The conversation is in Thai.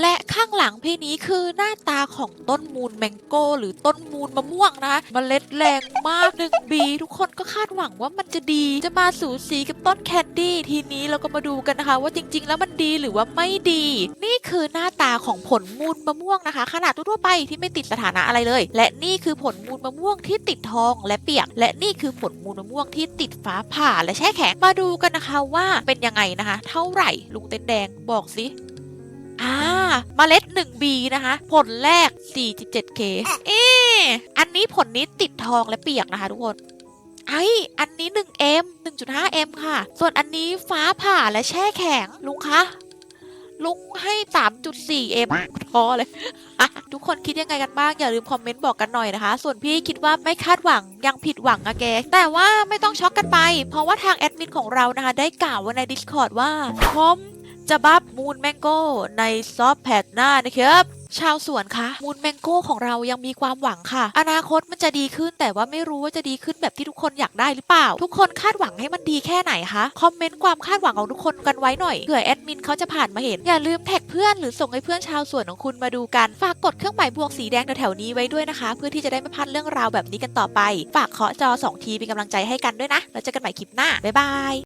และข้างหลังพี่นี้คือหน้าตาของต้นมูลแมงโก้ หรือต้นมูลมะม่วงนะคะเมล็ดแรงมากหนึ่งบีทุกคนก็คาดหวังว่ามันจะดี จะมาสูสีกับต้นแคนดี้ทีนี้เราก็มาดูกันนะคะ ว่าจริง ๆ แล้วมันดีหรือว่าไม่ดี นี่คือหน้าตาของผลมูลมะม่วงนะคะ ขนาดทั่วๆไปที่ไม่ติดสถานะอะไรเลย และนี่คือผลมูลมะม่วงที่ติดทองและเปียก และนี่คือผลมูลมะม่วงที่ติดฟ้าผ่าและแช่แข็งมาดูกันนะคะว่าเป็นยังไงนะคะ เท่าไหร่ลุงเต้นแดงบอกสิอ่า เมล็ด 1B นะคะ ผลแรก 47K เอ๊อันนี้ผลนี้ติดทองและเปียกนะคะทุกคนไออันนี้ 1M 1.5M ค่ะ ส่วนอันนี้ฟ้าผ่าและแช่แข็ง ลุงคะ ลุงให้ 3.4M พอเลย ทุกคนคิดยังไงกันบ้าง อย่าลืมคอมเมนต์บอกกันหน่อยนะคะ ส่วนพี่คิดว่าไม่คาดหวังยังผิดหวังอะแก แต่ว่าไม่ต้องช็อกกันไป เพราะว่าทางแอดมินของเรานะคะ ได้กล่าวไว้ใน Discord ว่าผม จะบัฟมูนแมงโก้ในซอฟแพดหน้านะครับชาวสวนคะมูนแมงโก้ของเรายังมีความหวังค่ะ อนาคตมันจะดีขึ้นแต่ว่าไม่รู้ว่าจะดีขึ้นแบบที่ทุกคนอยากได้หรือเปล่า ทุกคนคาดหวังให้มันดีแค่ไหนคะคอมเมนต์ความคาดหวังของทุกคนกันไว้หน่อยเผื่อแอดมินเขาจะผ่านมาเห็น อย่าลืมแท็กเพื่อนหรือส่งให้เพื่อนชาวสวนของคุณมาดูกันฝากกดเครื่องหมายบวกสีแดงแถวๆนี้ไว้ด้วยนะคะ เพื่อที่จะได้ไม่พลาดเรื่องราวแบบนี้กันต่อไป ฝากเคาะจอสองทีเป็นกำลังใจให้กันด้วยนะแล้วเจอกันใหม่คลิปหน้าบ๊ายบาย